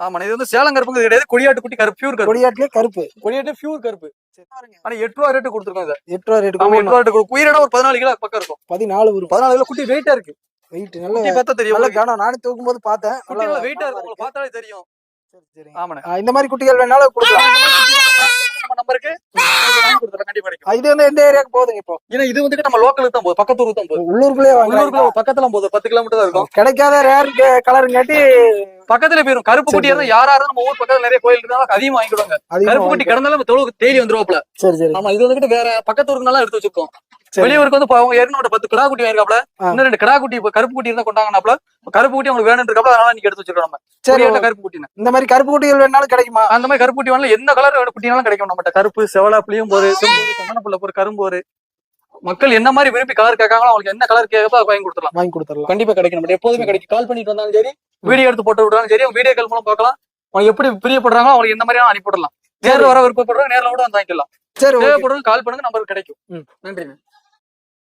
ஆமா இது வந்து சேலம் கருப்புங்க கிடையாது. கொடியாட்டு குட்டி கருப்பு பியூர் கருப்பு. கொடியாட்டுலயே கருப்பு. கொடியாட்டு பியூர் கருப்பு. சரி. ஆனா எட்டு ரூபா ரேட்டு கொடுத்துருக்கோம் இதை. எட்டு ரூபா ரேட்டு எட்டு ரூபா ரேட்டு உயிரிட ஒரு பதினாலு கிலோ பக்கம் இருக்கும். பதினாலு வரும். பதினாலு கிலோ குட்டி வெயிட்டா இருக்கு. வெயிட் நல்ல குட்டி பார்த்தா தெரியும் நல்ல. கனம். நானும் தூக்கும் போது பார்த்தேன் குட்டி நல்லா வெயிட்டா கனமா இருக்கும் உங்களுக்கு பார்த்தாலே தெரியும். சரி. ஆமாண்ணே. இந்த மாதிரி குட்டிகள் வேணாலும் கொடுக்கலாம். நம்ம நம்பருக்கு வாங்கி கொடுத்துறேன் கண்டிப்பா கிடைக்கும் ஆ, இது வந்து எந்த ஏரியாவுக்கு போகுதுங்க இப்போ? ஏன்னா இது வந்துட்டு நம்ம லோக்கலுக்கு தான் போகுது பக்கத்தூருக்கு தான் போகுது. உள்ளூருக்குள்ளே உள்ளூருக்குள்ள பக்கத்துல போகுது பத்து கிலோமீட்டர் தான் இருக்கும். கிடைக்காத ரேர் கலருங்காட்டி பக்கத்துல போயிரும். கருப்பு குட்டி இருந்தா யாரா இருந்தாலும் நம்ம ஊர் பக்கத்துல நிறைய கோயில் இருந்தாலும் அதிகமா வாங்கிடுவாங்க கருப்பு குட்டி கிடந்தாலும் தொழுவுக்கு தேடி வந்துருவாப்ல சரி சரி. ஆமா இது வந்துட்டு வேற பக்கத்து ஊருக்கு நல்லா எடுத்து வச்சிருக்கோம். சரி. வெளியூருக்கு வந்து அவங்க ஏற்கனவே பத்து கிடா குட்டி வாங்கிருக்காப்ல. இன்னும் ரெண்டு கிடா குட்டி கருப்பு குட்டி இருந்தா கொண்டாங்கனாப்ல கருப்பு குட்டி உங்களுக்கு வேணும் இருக்காப்ல அதனால நீங்க எடுத்து வச்சிருக்கோம் நம்ம. சரி கருப்பு குட்டின்னு. இந்த மாதிரி கருப்பு குட்டிகள் வேணாலும் கிடைக்குமா? அந்த மாதிரி கருப்பு குட்டி வேணாலும் எந்த கலர் குட்டினாலும் கிடைக்கும் நம்மகிட்ட. கருப்பு செவலா புளியும் போரு செம்போரு சந்தனப்புள்ள போரு கரும்போரு மக்கள் என்ன மாதிரி விரும்பி கலர் கேட்காங்களோ அவங்களுக்கு என்ன கலர் கேட்கப்போ அதை வாங்கி கொடுத்துடலாம். வாங்கி கொடுத்துடலாம். கண்டிப்பா கிடைக்கும் நம்ம எப்போதுமே கிடைக்கும். கால் பண்ணிட்டு வந்தாலும் சரி வீடியோ எடுத்து போட்டு விட்டாலும் சரி வீடியோ கால் மூலம் பார்க்கலாம். அவங்க எப்படி பிரியப்படுறாங்களோ அவங்களுக்கு எந்த மாதிரியும் அனுப்பி விடலாம் நேரில் வர விருப்பப்படுறவங்க நேரில் கூட வந்து வாங்கிக்கலாம். சரி. தேவைப்படுறது கால் பண்ணுங்க நம்பருக்கு கிடைக்கும். ம். நன்றிங்க.